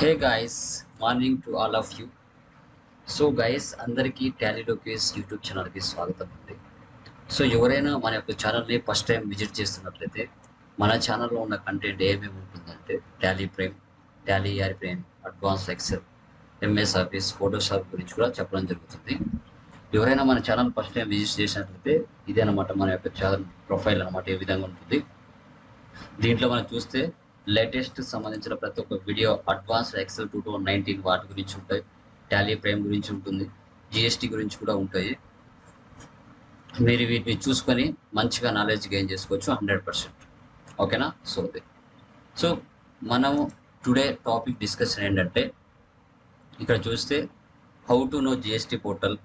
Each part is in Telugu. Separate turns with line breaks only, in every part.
Hey guys morning to all of you so guys అందరికీ టాలీలోకేస్ యూట్యూబ్ ఛానల్కి స్వాగతం అండి. సో ఎవరైనా మన యొక్క ఛానల్ని ఫస్ట్ టైం విజిట్ చేస్తున్నట్లయితే మన ఛానల్లో ఉన్న కంటెంట్ ఏమేమి ఉంటుందంటే Tally Prime Tally R Prime advance Excel MS Office Photoshop గురించి కూడా చెప్పడం జరుగుతుంది. ఎవరైనా మన ఛానల్ ఫస్ట్ టైం విజిట్ చేసినట్లయితే ఇదే అనమాట మన యొక్క ఛానల్ ప్రొఫైల్ అనమాట ఏ విధంగా ఉంటుంది. దీంట్లో మనం చూస్తే లేటెస్ట్ సంబంధించిన ప్రతి ఒక్క video advanced Excel two thousand nineteen వాటి గురించి ఉంటాయి. టాలీ ప్రైమ్ గురించి ఉంటుంది. జిఎస్టీ గురించి కూడా ఉంటాయి. మీరు వీటిని చూసుకొని మంచిగా నాలెడ్జ్ గెయిన్ చేసుకోవచ్చు హండ్రెడ్ పర్సెంట్ ఓకేనా సో అది. సో మనము టుడే టాపిక్ డిస్కషన్ ఏంటంటే ఇక్కడ చూస్తే how to know GST portal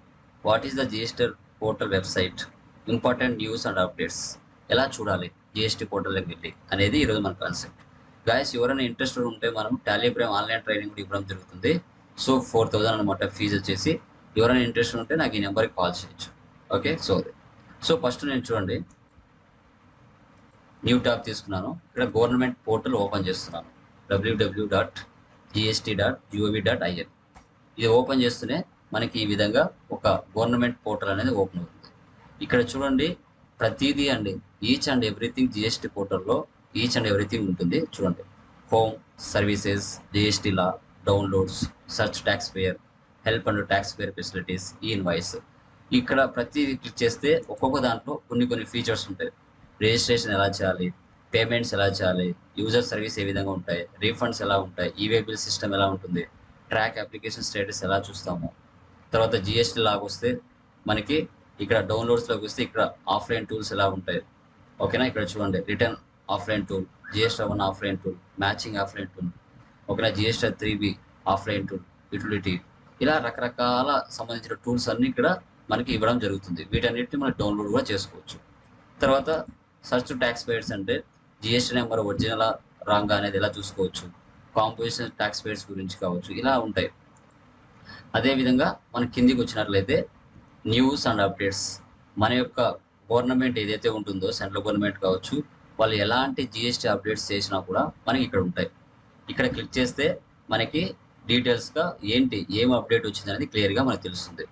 what is the GST portal website important news and updates ఎలా చూడాలి జిఎస్టీ పోర్టల్కి వెళ్ళి అనేది ఈరోజు మన కాన్సెప్ట్ గాయస్ ఎవరైనా ఇంట్రెస్టెడ్ ఉంటే మనం టాలీ ప్రేమ్ ఆన్లైన్ ట్రైనింగ్ కూడా ఇవ్వడం జరుగుతుంది. సో ఫోర్ థౌజండ్ అనమాట ఫీజు వచ్చేసి. ఎవరైనా ఇంట్రెస్ట్ ఉంటే నాకు ఈ నెంబర్కి కాల్ చేయొచ్చు. ఓకే సో సో ఫస్ట్ నేను చూడండి. న్యూ ట్యాబ్ తీసుకున్నాను. ఇక్కడ గవర్నమెంట్ పోర్టల్ ఓపెన్ చేస్తున్నాను. WWW dot GST dot GOV dot IN ఇది ఓపెన్ చేస్తూనే మనకి ఈ విధంగా ఒక గవర్నమెంట్ పోర్టల్ అనేది ఓపెన్ అవుతుంది. ఇక్కడ చూడండి ప్రతిదీ అండి ఈచ్ అండ్ ఎవ్రీథింగ్ జిఎస్టీ పోర్టల్లో ఈచ్ అండ్ ఎవ్రీథింగ్ ఉంటుంది. చూడండి. Home services GST law downloads search tax payer help and tax payer facilities e invoice ఇక్కడ ప్రతి క్లిక్ చేస్తే ఒక్కొక్క దాంట్లో కొన్ని కొన్ని ఫీచర్స్ ఉంటాయి. రిజిస్ట్రేషన్ ఎలా చేయాలి? పేమెంట్స్ ఎలా చేయాలి? యూజర్ సర్వీస్ ఏ విధంగా ఉంటాయి? రీఫండ్స్ ఎలా ఉంటాయి? ఈవే బిల్ సిస్టమ్ ఎలా ఉంటుంది? ట్రాక్ అప్లికేషన్ స్టేటస్ ఎలా చూస్తాము? తర్వాత జిఎస్టీ లాగా వస్తే మనకి ఇక్కడ డౌన్లోడ్స్లోకి వస్తే ఇక్కడ ఆఫ్లైన్ టూల్స్ ఎలా ఉంటాయి? ఓకేనా ఇక్కడ చూడండి. Return offline tool GSTR one offline tool matching offline tool ఒకవేళ GSTR three B offline tool utility ఇలా రకరకాల సంబంధించిన టూల్స్ అన్నీ ఇక్కడ మనకి ఇవ్వడం జరుగుతుంది. వీటన్నిటిని మనం డౌన్లోడ్ కూడా చేసుకోవచ్చు. తర్వాత సర్చ్ ట్యాక్స్ పేయర్స్ అంటే జిఎస్టీ నెంబర్ ఒరిజినల్ రాంగ్ అనేది ఎలా చూసుకోవచ్చు? కాంపోజిషన్ ట్యాక్స్ పేయర్స్ గురించి కావచ్చు ఇలా ఉంటాయి. అదేవిధంగా మన కిందికి వచ్చినట్లయితే న్యూస్ అండ్ అప్డేట్స్ మన యొక్క గవర్నమెంట్ ఏదైతే ఉంటుందో సెంట్రల్ గవర్నమెంట్ కావచ్చు వాళ్ళు ఎలాంటి జిఎస్టీ అప్డేట్స్ చేసినా కూడా మనకి ఇక్కడ ఉంటాయి. ఇక్కడ క్లిక్ చేస్తే మనకి డీటెయిల్స్గా ఏంటి ఏం అప్డేట్ వచ్చింది అనేది క్లియర్గా మనకు తెలుస్తుంది.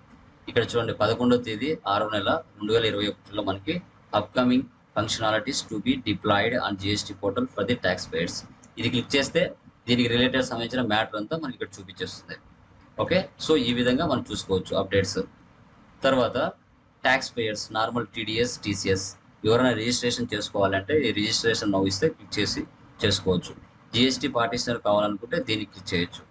ఇక్కడ చూడండి పదకొండవ తేదీ ఆరో నెల రెండు వేల ఇరవై ఒకటిలో మనకి upcoming functionalities to be deployed on GST portal for the tax payers ఇది క్లిక్ చేస్తే దీనికి రిలేటెడ్ సంబంధించిన మ్యాటర్ అంతా మనకి ఇక్కడ చూపించేస్తుంది. ఓకే సో ఈ విధంగా మనం చూసుకోవచ్చు అప్డేట్స్ తర్వాత tax payers normal TDS TCS ఎవరైనా రిజిస్ట్రేషన్ చేసుకోవాలంటే ఈ రిజిస్ట్రేషన్ నవ్వు ఇస్తే క్లిక్ చేసి చేసుకోవచ్చు. జిఎస్టీ పార్టీషనర్ కావాలనుకుంటే దీన్ని క్లిక్ చేయొచ్చు.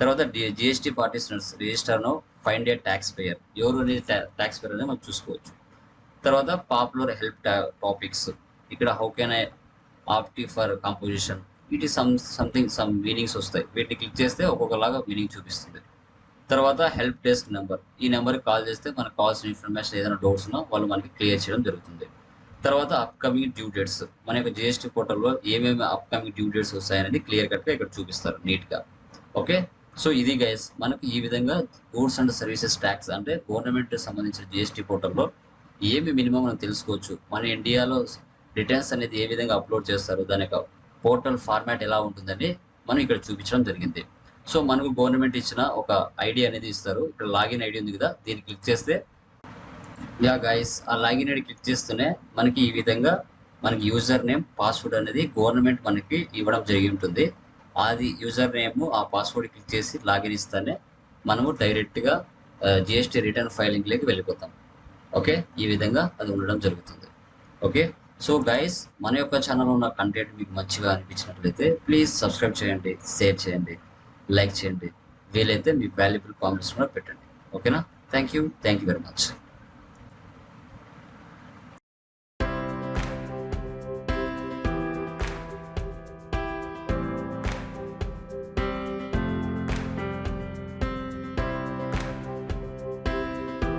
తర్వాత జిఎస్టీ పార్టీషనర్స్ రిజిస్టర్ను ఫైండ్ ఏ ట్యాక్స్ పేయర్ ఎవరు అనేది ట్యాక్స్ పేయర్ అనేది మనం చూసుకోవచ్చు. తర్వాత పాపులర్ హెల్ప్ టాపిక్స్ ఇక్కడ how can I opt for composition ఇటు సమ్ సంథింగ్ సమ్ మీనింగ్స్ వస్తాయి. వీటిని క్లిక్ చేస్తే ఒక్కొక్కలాగా మీనింగ్ చూపిస్తుంది. తర్వాత హెల్ప్ డెస్క్ నెంబర్ ఈ నెంబర్కి కాల్ చేస్తే మనకు కావాల్సిన ఇన్ఫర్మేషన్ ఏదైనా డౌట్స్ ఉన్నా వాళ్ళు మనకి క్లియర్ చేయడం జరుగుతుంది. తర్వాత అప్కమింగ్ డ్యూ డేట్స్ మన యొక్క జిఎస్టీ పోర్టల్లో ఏమేమి అప్కమింగ్ డ్యూ డేట్స్ వస్తాయనేది క్లియర్ కట్గా ఇక్కడ చూపిస్తారు నీట్గా ఓకే సో ఇది గైస్ మనకు ఈ విధంగా గూడ్స్ అండ్ సర్వీసెస్ ట్యాక్స్ అంటే గవర్నమెంట్ సంబంధించిన జిఎస్టీ పోర్టల్లో ఏమి మినిమం మనం తెలుసుకోవచ్చు. మన ఇండియాలో రిటర్న్స్ అనేది ఏ విధంగా అప్లోడ్ చేస్తారు దాని యొక్క పోర్టల్ ఫార్మాట్ ఎలా ఉంటుందని మనం ఇక్కడ చూపించడం జరిగింది. సో మనకు గవర్నమెంట్ ఇచ్చిన ఒక ఐడి అనేది ఇస్తారు. ఇక్కడ లాగిన్ ఐడి ఉంది కదా దీన్ని క్లిక్ చేస్తే యా గైస్ ఆ లాగిన్ ఐడి క్లిక్ చేస్తూనే మనకి ఈ విధంగా మనకి యూజర్ నేమ్ పాస్వర్డ్ అనేది గవర్నమెంట్ మనకి ఇవ్వడం జరిగి ఉంటుంది అది యూజర్ నేమ్ ఆ పాస్వర్డ్ క్లిక్ చేసి లాగిన్ ఇస్తానే మనము డైరెక్ట్గా జిఎస్టీ రిటర్న్ ఫైలింగ్లోకి వెళ్ళిపోతాం. ఓకే? ఈ విధంగా అది ఉండడం జరుగుతుంది. ఓకే? సో గైస్ మన యొక్క ఛానల్ ఉన్న కంటెంట్ మీకు మంచిగా అనిపించినట్లయితే ప్లీజ్ సబ్స్క్రైబ్ చేయండి షేర్ చేయండి లైక్ చేయండి. వీలైతే మీ వాల్యుబుల్ కామెంట్స్ కూడా పెట్టండి. ఓకేనా? Thank you thank you very much